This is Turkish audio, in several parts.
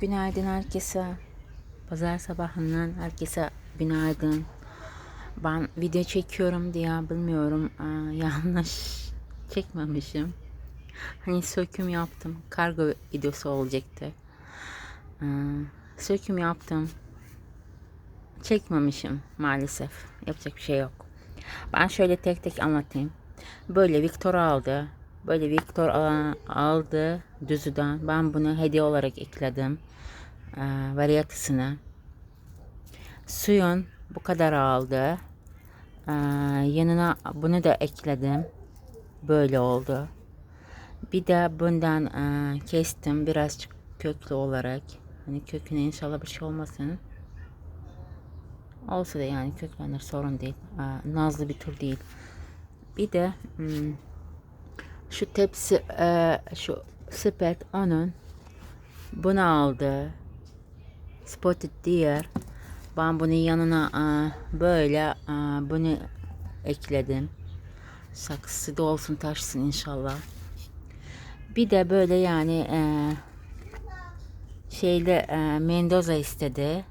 Günaydın herkese. Pazar sabahından herkese günaydın. Ben video çekiyorum diye bilmiyorum. Aa, yanlış çekmemişim. Hani söküm yaptım. Kargo videosu olacaktı. Aa, söküm yaptım. Çekmemişim maalesef. Yapacak bir şey yok. Ben şöyle tek tek anlatayım. Böyle Victor aldı. Böyle Victor aldı düzüden. Ben bunu hediye olarak ekledim. E, varyatısını. Suyun bu kadar aldı. E, yanına bunu da ekledim. Böyle oldu. Bir de bundan e, kestim birazcık köklü olarak. Hani köküne inşallah bir şey olmasın. Olsa da yani köklenir sorun değil. E, nazlı bir tür değil. Bir de hmm, şu tepsi e, şu sepet onun bunu aldı. Spotted diğer. Ben bunun yanına e, böyle e, bunu ekledim. Saksısı da olsun taşsın inşallah. Bir de böyle yani e, şeyle e, Mendoza istedi.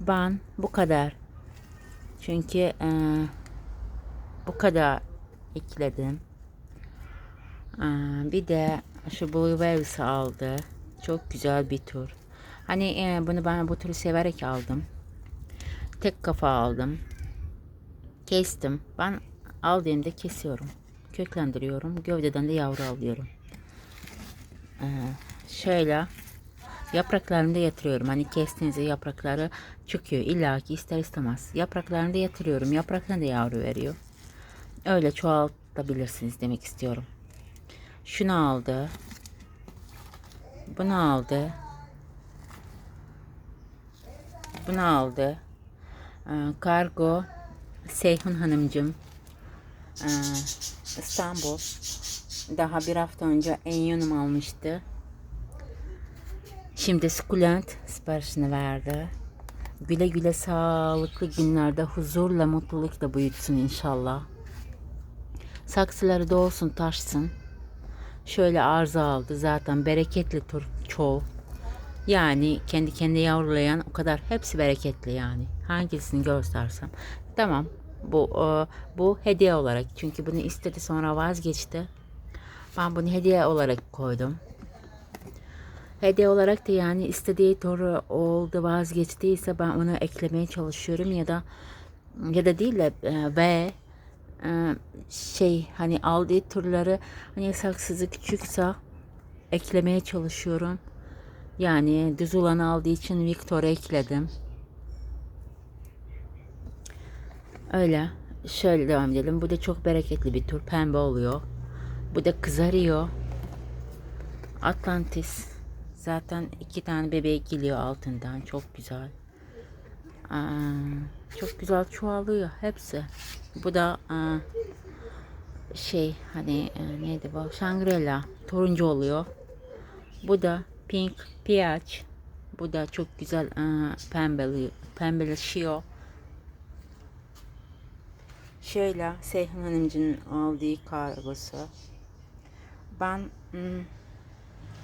Ben bu kadar. Çünkü e, bu kadar ekledim. Aa, bir de şu Blueberries aldı. Çok güzel bir tur. Hani e, bunu ben bu türü severek aldım. Tek kafa aldım. Kestim. Ben aldığımda kesiyorum. Köklendiriyorum. Gövdeden de yavru alıyorum. Ee, şöyle yapraklarını da yatırıyorum. Hani kestiğinizde yaprakları çıkıyor. İlla ki ister istemez. Yapraklarını da yatırıyorum. Yapraktan da yavru veriyor. Öyle çoğaltabilirsiniz demek istiyorum. Şunu aldı. Bunu aldı. Bunu aldı. Ee, kargo Seyhun Hanımcım ee, İstanbul daha bir hafta önce Enyonum almıştı. Şimdi sukulent siparişini verdi. Güle güle sağlıklı günlerde huzurla mutlulukla büyütsün inşallah. Saksıları da olsun taşsın. Şöyle arıza aldı zaten bereketli çoğu. Yani kendi kendi yavrulayan o kadar hepsi bereketli yani. Hangisini göstersem. Tamam bu e, bu hediye olarak çünkü bunu istedi sonra vazgeçti. Ben bunu hediye olarak koydum. Hediye olarak da yani istediği toru oldu vazgeçtiyse ben onu eklemeye çalışıyorum ya da ya da değil de e, ve şey hani aldığı turları hani saksızı küçükse eklemeye çalışıyorum. Yani düz olan aldığı için Victor'a ekledim. Öyle. Şöyle devam edelim. Bu da çok bereketli bir tur. Pembe oluyor. Bu da kızarıyor. Atlantis. Zaten iki tane bebeği geliyor altından. Çok güzel. Aa, çok güzel çoğalıyor hepsi. Bu da aa, şey hani e, neydi bu? Shangri-La. Turuncu oluyor. Bu da pink peach. Bu da çok güzel aa, pembeli, pembeleşiyor. Şöyle Seyhan Hanımcı'nın aldığı kargosu. Ben hmm,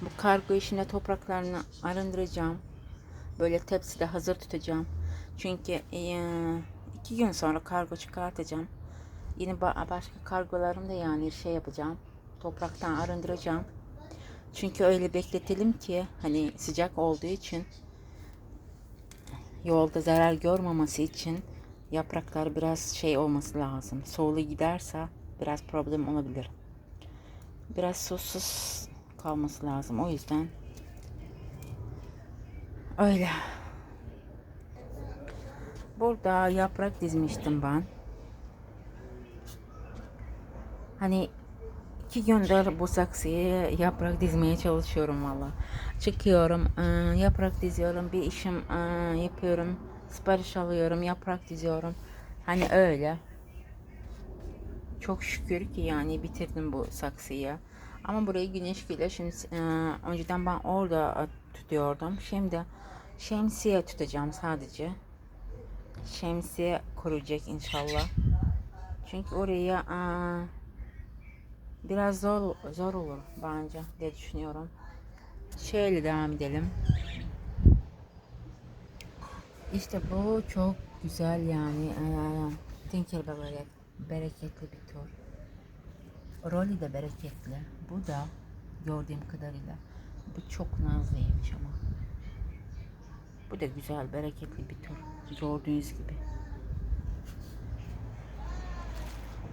bu kargo işinde topraklarını arındıracağım. Böyle tepside hazır tutacağım. Çünkü e, iki gün sonra kargo çıkartacağım. Yine ba- başka kargolarım da yani şey yapacağım. Topraktan arındıracağım. Çünkü öyle bekletelim ki hani sıcak olduğu için yolda zarar görmemesi için yapraklar biraz şey olması lazım. Soğulu giderse biraz problem olabilir. Biraz susuz kalması lazım. O yüzden öyle. Burada yaprak dizmiştim ben. Hani iki gündür bu saksıya yaprak dizmeye çalışıyorum valla. Çıkıyorum, ıı, yaprak diziyorum, bir işim ıı, yapıyorum, sipariş alıyorum, yaprak diziyorum. Hani öyle. Çok şükür ki yani bitirdim bu saksıyı. Ama burayı güneş geliyor. Şimdi e, önceden ben orada e, tutuyordum. Şimdi şemsiye tutacağım sadece. Şemsiye kuracak inşallah. Çünkü oraya e, biraz zor zor olur bence diye düşünüyorum. Şöyle devam edelim. İşte bu çok güzel yani. Tinkerbell böyle bereketli bir tur. Rolly de bereketli. Bu da gördüğüm kadarıyla. Bu çok nazlıymış ama. Bu da güzel, bereketli bir tur. Gördüğünüz gibi.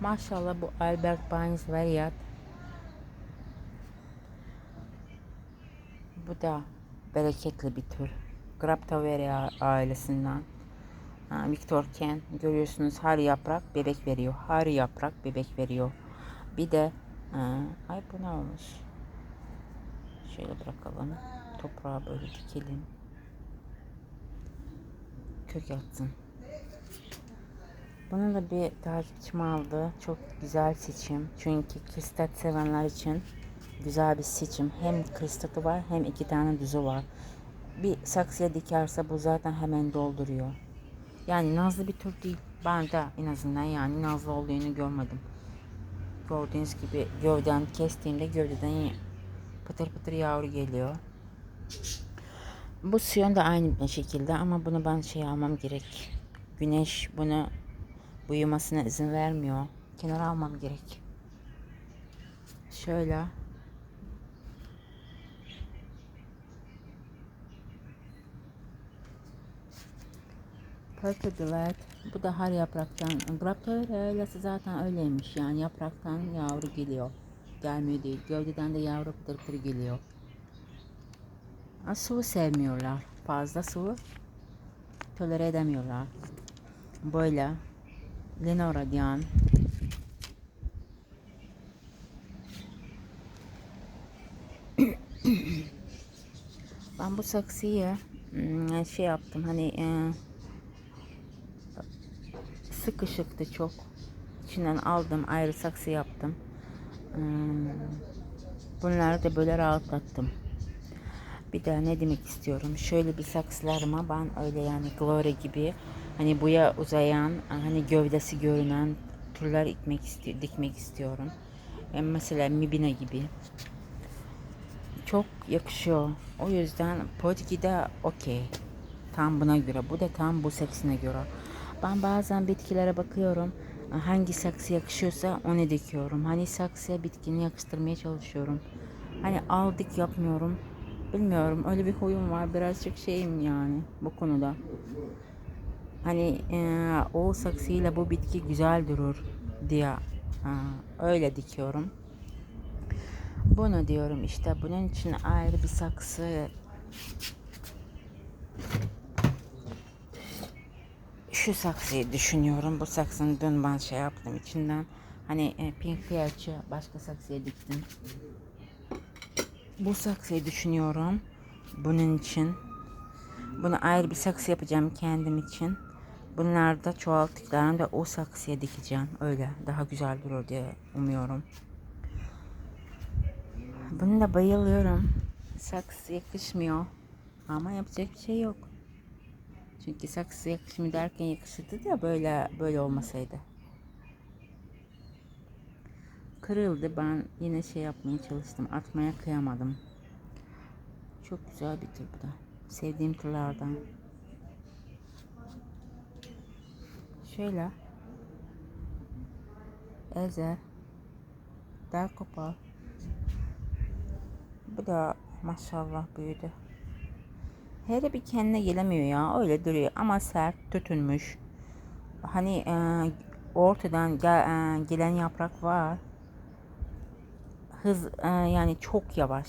Maşallah bu Albert Barnes Variat. Bu da bereketli bir tür. Graptoveria ailesinden. Victor Ken görüyorsunuz her yaprak bebek veriyor. Her yaprak bebek veriyor. Bir de ay bu ne olmuş? Şöyle bırakalım. Toprağa böyle dikelim. Kök atsın. Bunu da bir takipçim aldı. Çok güzel seçim. Çünkü kristat sevenler için güzel bir seçim. Hem kristatı var hem iki tane düzü var. Bir saksıya dikerse bu zaten hemen dolduruyor. Yani nazlı bir tür değil. Ben de en azından yani nazlı olduğunu görmedim. Gördüğünüz gibi gövden kestiğimde gövdeden pıtır pıtır yavru geliyor. Bu siyon da aynı şekilde ama bunu ben şey almam gerek. Güneş bunu uyumasına izin vermiyor. Kenara almam gerek. Şöyle. Purple Delight. Bu da her yapraktan. Graptoria zaten öyleymiş. Yani yapraktan yavru geliyor. Gelmiyor değil. Gövdeden de yavru pıtır geliyor. Ha, Sıvı sevmiyorlar. Fazla sıvı tolere edemiyorlar. Böyle. Lenora diyen ben bu saksıyı hmm, şey yaptım hani e, sıkışıktı çok. İçinden aldım ayrı saksı yaptım. Hmm, bunları da böyle rahatlattım bir de ne demek istiyorum şöyle bir saksılarıma ben öyle yani glory gibi hani buya uzayan hani gövdesi görünen türler dikmek, isti dikmek istiyorum. Yani mesela Mibina gibi. Çok yakışıyor. O yüzden Potki'de okey. Tam buna göre. Bu da tam bu seksine göre. Ben bazen bitkilere bakıyorum. Hangi saksı yakışıyorsa onu dikiyorum. Hani saksıya bitkini yakıştırmaya çalışıyorum. Hani aldık yapmıyorum. Bilmiyorum öyle bir huyum var. Birazcık şeyim yani bu konuda. Hani e, o saksıyla bu bitki güzel durur diye e, öyle dikiyorum. Bunu diyorum işte bunun için ayrı bir saksı şu saksıyı düşünüyorum. Bu saksını dün ben şey yaptım içinden. Hani e, pink piyerçi başka saksıya diktim. Bu saksıyı düşünüyorum. Bunun için. Bunu ayrı bir saksı yapacağım kendim için. Bunlar da çoğalttıklarında o saksıya dikeceğim. Öyle daha güzel durur diye umuyorum. Bunu da bayılıyorum. Saksı yakışmıyor. Ama yapacak bir şey yok. Çünkü saksı yakışmıyor derken yakışırdı da böyle böyle olmasaydı. Kırıldı. Ben yine şey yapmaya çalıştım. Atmaya kıyamadım. Çok güzel bir tür bu da. Sevdiğim türlerden. Şöyle. Ezer. Derkopal. Bu da maşallah büyüdü. Her bir kendine gelemiyor ya. Öyle duruyor ama sert tütünmüş. Hani e, ortadan gel, e, gelen yaprak var. Hız e, yani çok yavaş.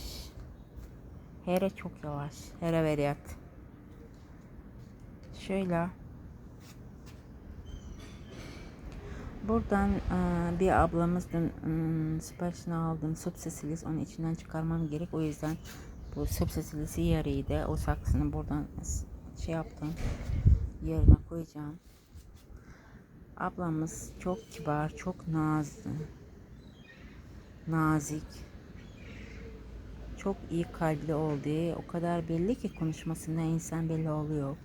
Here çok yavaş. Here veriyat. Şöyle. Buradan e, bir ablamızdan e, siparişini aldım. Subsesilis onu içinden çıkarmam gerek. O yüzden bu subsesilisi yarıydı. O saksını buradan şey yaptım. Yerine koyacağım. Ablamız çok kibar, çok nazlı. Nazik. Çok iyi kalpli olduğu o kadar belli ki konuşmasında insan belli oluyor.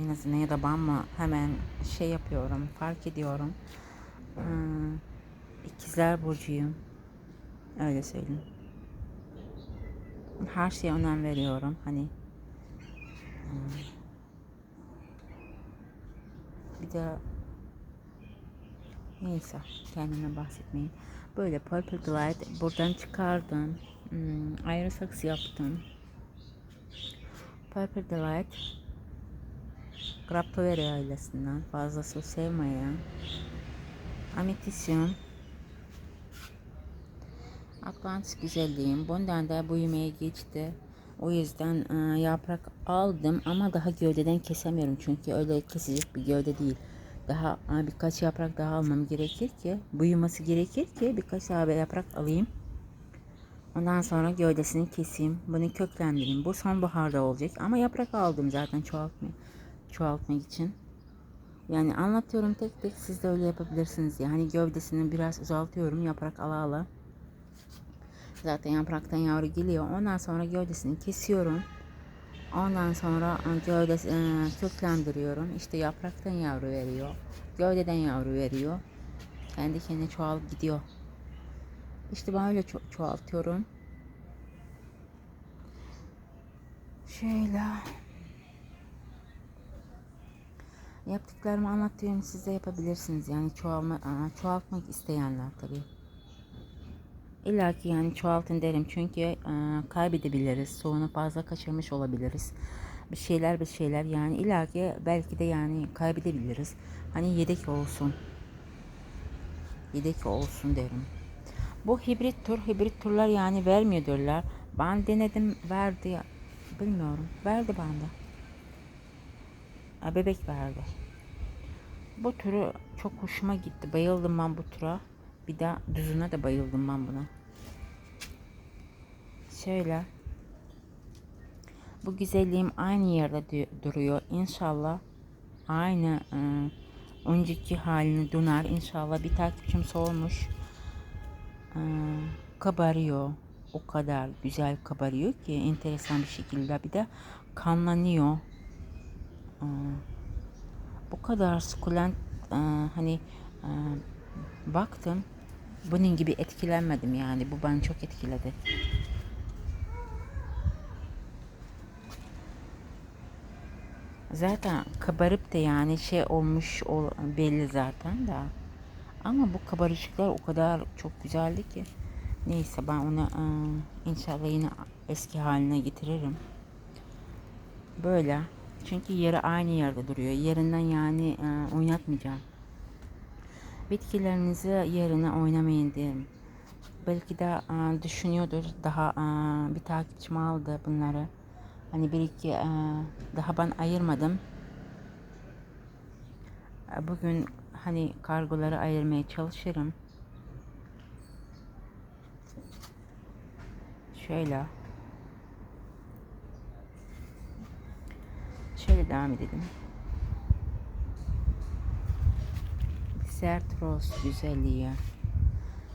En azından ya da ben mi hemen şey yapıyorum, fark ediyorum. Hmm. İkizler burcuyum. Öyle söyleyeyim. Her şeye önem veriyorum. Hani hmm. bir de neyse kendime bahsetmeyin. Böyle Purple Delight buradan çıkardım. Hmm, saksı yaptım. Purple Delight Graptoveri ailesinden fazla su sevmeyen Ametisium Atlantis güzelliğim. Bundan da büyümeye geçti. O yüzden e, yaprak aldım ama daha gövdeden kesemiyorum. Çünkü öyle kesecek bir gövde değil. Daha birkaç yaprak daha almam gerekir ki büyümesi gerekir ki birkaç daha yaprak alayım. Ondan sonra gövdesini keseyim. Bunu köklendireyim. Bu sonbaharda olacak. Ama yaprak aldım zaten çoğaltmak, çoğaltmak için. Yani anlatıyorum tek tek siz de öyle yapabilirsiniz. Yani gövdesini biraz uzaltıyorum yaprak ala ala. Zaten yapraktan yavru geliyor. Ondan sonra gövdesini kesiyorum. Ondan sonra e, gövdesi e, köklendiriyorum. İşte yapraktan yavru veriyor. Gövdeden yavru veriyor. Kendi kendine çoğalıp gidiyor. İşte böyle ço çoğaltıyorum. Şöyle. Yaptıklarımı anlatıyorum. Siz de yapabilirsiniz. Yani çoğalma, çoğaltmak isteyenler tabii. İlla ki yani çoğaltın derim çünkü e, kaybedebiliriz. Soğunu fazla kaçırmış olabiliriz. Bir şeyler bir şeyler yani illa ki belki de yani kaybedebiliriz. Hani yedek olsun. Yedek olsun derim. Bu hibrit tur, hibrit turlar yani vermiyorlar. Ben denedim verdi. Bilmiyorum. Verdi bende. Bebek verdi. Bu turu çok hoşuma gitti. Bayıldım ben bu tura. Bir de düzüne de bayıldım ben buna. Şöyle. Bu güzelliğim aynı yerde duruyor. İnşallah aynı e, önceki halini döner. İnşallah bir takipçim sormuş. E, kabarıyor. O kadar güzel kabarıyor ki enteresan bir şekilde bir de kanlanıyor. E, bu kadar sukulent e, hani e, baktım bunun gibi etkilenmedim yani. Bu beni çok etkiledi. Zaten kabarıp da yani şey olmuş ol, belli zaten da. Ama bu kabarışıklar o kadar çok güzeldi ki. Neyse ben onu e, inşallah yine eski haline getiririm. Böyle. Çünkü yeri aynı yerde duruyor. Yerinden yani e, oynatmayacağım. Bitkilerinizi yerine oynamayın derim. Belki de e, düşünüyordur. Daha e, bir takipçim aldı bunları. Hani bir iki e, daha ben ayırmadım. E, bugün hani kargoları ayırmaya çalışırım. Şöyle. Şöyle devam edelim. Sert roz güzelliği.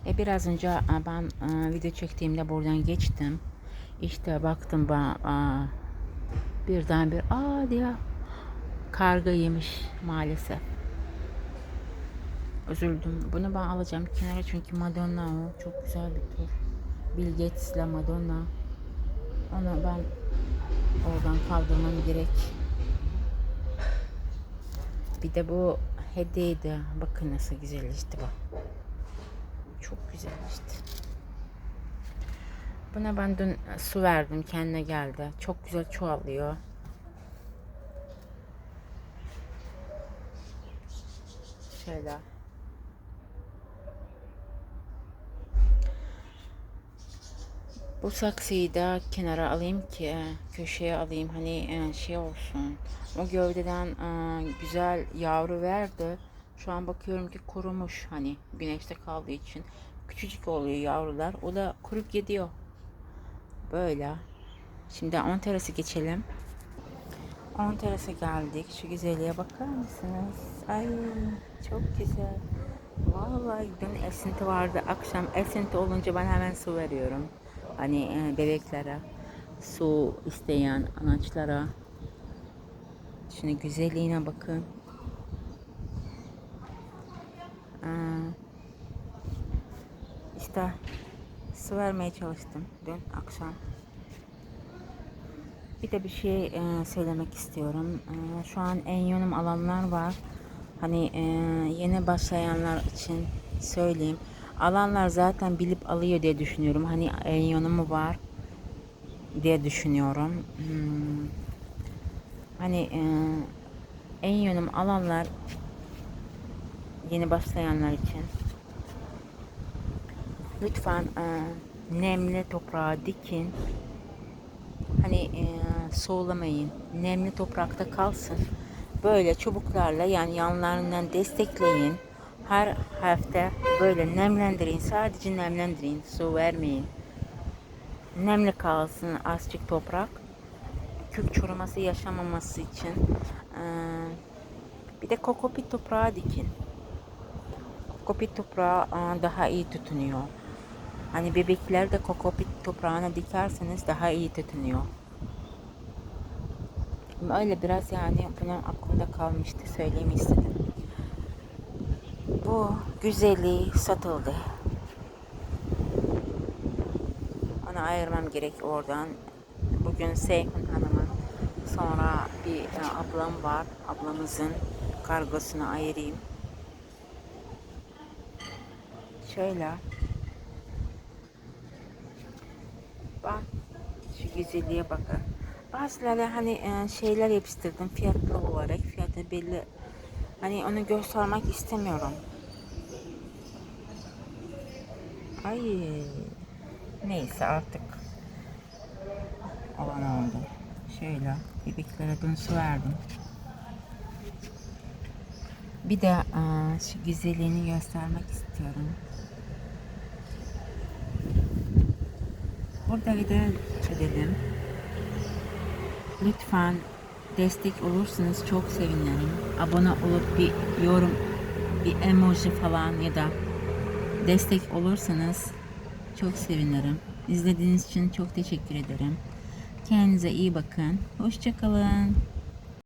E biraz önce ben e, video çektiğimde buradan geçtim. İşte baktım ben birden bir aa diye karga yemiş maalesef. Üzüldüm. Bunu ben alacağım kenara çünkü Madonna o. Çok güzel bir tur. Bill Gates'le Madonna. Onu ben oradan kaldırmam gerek. Bir de bu hediyeydi. Bakın nasıl güzel işte bu. Çok güzel işte. Buna ben dün su verdim. Kendine geldi. Çok güzel çoğalıyor. Şöyle. Bu saksıyı da kenara alayım ki köşeye alayım hani şey olsun. O gövdeden güzel yavru verdi. Şu an bakıyorum ki kurumuş hani güneşte kaldığı için. Küçücük oluyor yavrular. O da kurup gidiyor. Böyle. Şimdi 10 terası geçelim. 10 terasa geldik. Şu güzelliğe bakar mısınız? Ay çok güzel. Vallahi dün esinti vardı. Akşam esinti olunca ben hemen su veriyorum. Hani e, bebeklere su isteyen anaçlara. Şimdi güzelliğine bakın. İşte su vermeye çalıştım dün akşam. Bir de bir şey e, söylemek istiyorum. E, şu an en yönüm alanlar var. Hani yeni başlayanlar için söyleyeyim. Alanlar zaten bilip alıyor diye düşünüyorum. Hani en mü var diye düşünüyorum. Hmm. Hani e, en yönüm alanlar yeni başlayanlar için lütfen e, nemli toprağa dikin. Hani e, soğulamayın. Nemli toprakta kalsın. Böyle çubuklarla yani yanlarından destekleyin. Her hafta böyle nemlendirin. Sadece nemlendirin. Su vermeyin. Nemli kalsın azıcık toprak. Kök çürümesi yaşamaması için. Bir de kokopit toprağa dikin. Kokopit toprağı daha iyi tutunuyor. Hani bebekler de kokopit toprağına dikerseniz daha iyi tutunuyor. Öyle biraz yani bunun aklımda kalmıştı söyleyeyim istedim. Bu güzelliği satıldı. Onu ayırmam gerek oradan. Bugün Seyhun Hanım'ın sonra bir e, ablam var. Ablamızın kargosunu ayırayım. Şöyle. Bak şu güzelliğe bakın. Bazıları hani e, şeyler yapıştırdım fiyatlı olarak. Fiyatı belli. Hani onu göstermek istemiyorum. Ay neyse artık olan oldu. Şöyle bebeklere su verdim. Bir de e, şu güzelliğini göstermek istiyorum. Burada video edelim. Lütfen destek olursanız çok sevinirim. Abone olup bir yorum, bir emoji falan ya da destek olursanız çok sevinirim. İzlediğiniz için çok teşekkür ederim. Kendinize iyi bakın. Hoşçakalın.